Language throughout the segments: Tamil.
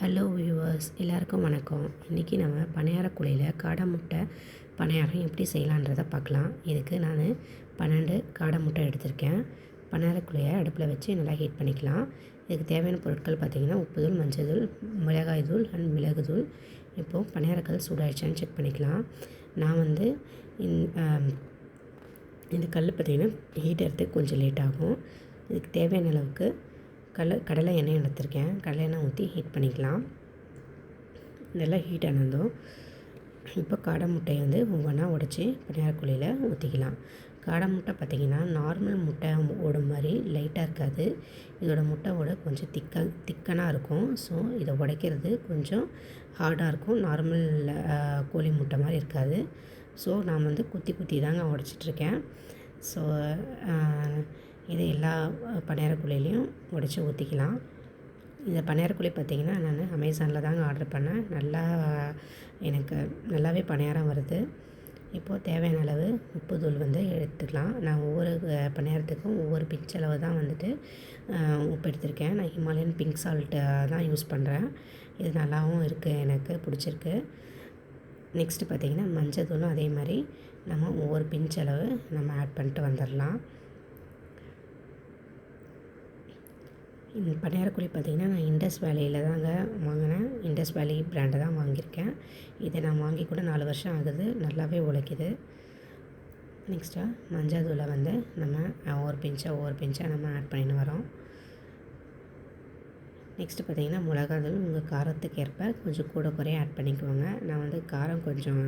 ஹலோ வியூவர்ஸ் எல்லாருக்கும் வணக்கம். இன்றைக்கி நம்ம பணியாரக்குழியில் காடை முட்டை பணியாரம் எப்படி செய்யலான்றதை பார்க்கலாம். இதுக்கு நான் பன்னெண்டு காடை முட்டை எடுத்திருக்கேன். பணியாரக்குழியை அடுப்பில் வச்சு நல்லா ஹீட் பண்ணிக்கலாம். இதுக்கு தேவையான பொருட்கள் பார்த்திங்கன்னா உப்புதூள் மஞ்சள் தூள் மிளகாய் தூள் அண்ட் மிளகு தூள். இப்போது பணியாரக்கல் சூடாயிடுச்சான்னு செக் பண்ணிக்கலாம். நான் வந்து இந்த கல் பார்த்திங்கன்னா ஹீட் எடுத்து கொஞ்சம் லேட் ஆகும். இதுக்கு தேவையான அளவுக்கு கடல கடலை எண்ணெய் எடுத்திருக்கேன். கடலை எண்ணெய் ஊற்றி ஹீட் பண்ணிக்கலாம். நல்லா ஹீட் ஆனதும் இப்போ காடை முட்டையை வந்து ஒவ்வொன்றா உடச்சி பணியாரக்குழியில் ஊற்றிக்கலாம் காடை முட்டை பார்த்திங்கன்னா நார்மல் முட்டை ஓட மாதிரி லைட்டாக இருக்காது. இதோட முட்டை ஓட கொஞ்சம் திக்க திக்கனாக இருக்கும். ஸோ இதை உடைக்கிறது கொஞ்சம் ஹார்டாக இருக்கும். நார்மல் கோழி முட்டை மாதிரி இருக்காது. ஸோ நான் வந்து குத்தி குத்தி தாங்க உடச்சிட்ருக்கேன் ஸோ இது எல்லா பணியாரக்குழிலையும் உடச்சி ஊற்றிக்கலாம் இந்த பணியாரக்குழி பார்த்திங்கன்னா நான் அமேசானில் தாங்க ஆர்டர் பண்ணேன். நல்லா எனக்கு நல்லாவே பணியாரம் வருது. இப்போது தேவையான அளவு உப்பு தூள் வந்து எடுத்துக்கலாம். நான் ஒவ்வொரு பணியாரத்துக்கும் ஒவ்வொரு பிஞ்ச் அளவு தான் வந்துட்டு உப்பு எடுத்திருக்கேன். நான் ஹிமாலயன் பிங்க் சால்ட்டு தான் யூஸ் பண்ணுறேன் இது நல்லாவும் இருக்குது எனக்கு பிடிச்சிருக்கு. நெக்ஸ்ட்டு பார்த்திங்கன்னா மஞ்சள் தூளும் அதே மாதிரி நம்ம ஒவ்வொரு பிஞ்ச் அளவு நம்ம ஆட் பண்ணிட்டு வந்துடலாம் இந்த பணியாரக்குழி பார்த்திங்கன்னா நான் இண்டஸ் வேலையில் தாங்க வாங்கினேன். இண்டஸ் வேலி பிராண்டை தான் வாங்கியிருக்கேன். இதை நான் வாங்கி கூட நாலு வருஷம் ஆகுது. நல்லாவே உழைக்குது. நெக்ஸ்ட்டாக மஞ்சள் தூளை வந்து நம்ம ஒவ்வொரு பிஞ்சாக ஒவ்வொரு பிஞ்சாக நம்ம ஆட் பண்ணின்னு வரோம். நெக்ஸ்ட்டு பார்த்திங்கன்னா மிளகாதூள் உங்கள் காரத்துக்கு ஏற்ப கொஞ்சம் கூட குறைய ஆட் பண்ணிக்குவோங்க நான் வந்து காரம் கொஞ்சம்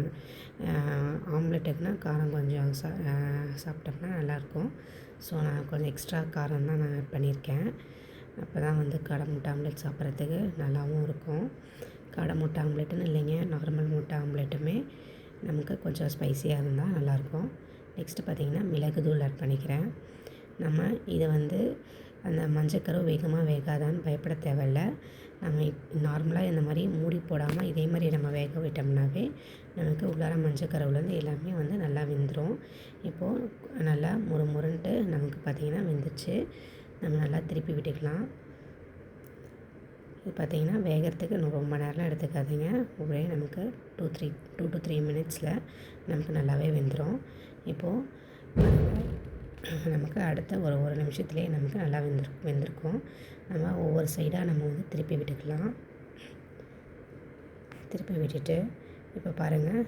ஆம்லெட்டுக்குனா காரம் கொஞ்சம் சா சாப்பிட்டோம்னா நல்லாயிருக்கும். ஸோ நான் கொஞ்சம் எக்ஸ்ட்ரா காரம் தான் நான் ஆட் பண்ணியிருக்கேன். அப்போ தான் வந்து கடை முட்டை ஆம்லெட் சாப்பிட்றதுக்கு நல்லாவும் இருக்கும். கடை முட்டை ஆம்லெட்டுன்னு இல்லைங்க நார்மல் முட்டை ஆம்லெட்டுமே நமக்கு கொஞ்சம் ஸ்பைஸியாக இருந்தால் நல்லாயிருக்கும். நெக்ஸ்ட்டு பார்த்திங்கன்னா மிளகு தூள் ஆட் பண்ணிக்கிறேன். நம்ம இதை வந்து அந்த மஞ்சக்கரு வேகமாக வேகாதான்னு பயப்பட தேவையில்ல. நம்ம நார்மலாக இந்த மாதிரி மூடி போடாமல் இதே மாதிரி நம்ம வேக விட்டோம்னாவே நமக்கு உள்ளார மஞ்சக்கருவுலேருந்து எல்லாமே வந்து நல்லா வெந்துடும் இப்போது நல்லா முறு முருன்ட்டு நமக்கு பார்த்திங்கன்னா வெந்துச்சு நம்ம நல்லா திருப்பி விட்டுக்கலாம். இது பார்த்திங்கன்னா வேகிறதுக்கு ரொம்ப நேரம்லாம் எடுத்துக்காதீங்க. ஒரே நமக்கு two three two to three மினிட்ஸில் நமக்கு நல்லாவே வெந்துடும் இப்போது நமக்கு அடுத்த ஒரு ஒரு நிமிஷத்துலேயே நமக்கு நல்லா வெந்துரு வெந்திருக்கும். நம்ம ஒவ்வொரு சைடாக நம்ம வந்து திருப்பி விட்டுக்கலாம். திருப்பி விட்டுட்டு இப்போ பாருங்கள்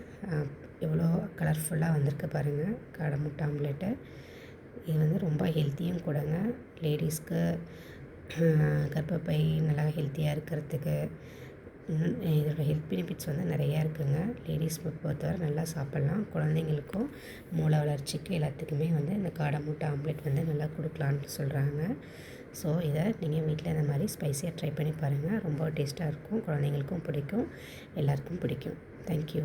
எவ்வளோ கலர்ஃபுல்லாக வந்திருக்கு பாருங்கள் கடை முட்டை ஆம்லேட்டு இது வந்து ரொம்ப ஹெல்த்தியும் கூடங்க. லேடிஸ்க்கு கர்ப்பப்பை நல்லா ஹெல்த்தியாக இருக்கிறதுக்கு இதோட ஹெல்த் பெனிஃபிட்ஸ் வந்து நிறையா இருக்குதுங்க லேடிஸ் பொறுத்தவரை நல்லா சாப்பிட்லாம். குழந்தைங்களுக்கும் மூளை வளர்ச்சிக்கு எல்லாத்துக்குமே வந்து இந்த காடை மூட்டை ஆம்லெட் வந்து நல்லா கொடுக்கலான்னு சொல்கிறாங்க ஸோ இதை நீங்கள் வீட்டில் இந்த மாதிரி ஸ்பைஸியாக ட்ரை பண்ணி பாருங்கள் ரொம்ப டேஸ்ட்டாக இருக்கும். குழந்தைங்களுக்கும் பிடிக்கும். எல்லாருக்கும் பிடிக்கும். தேங்க்யூ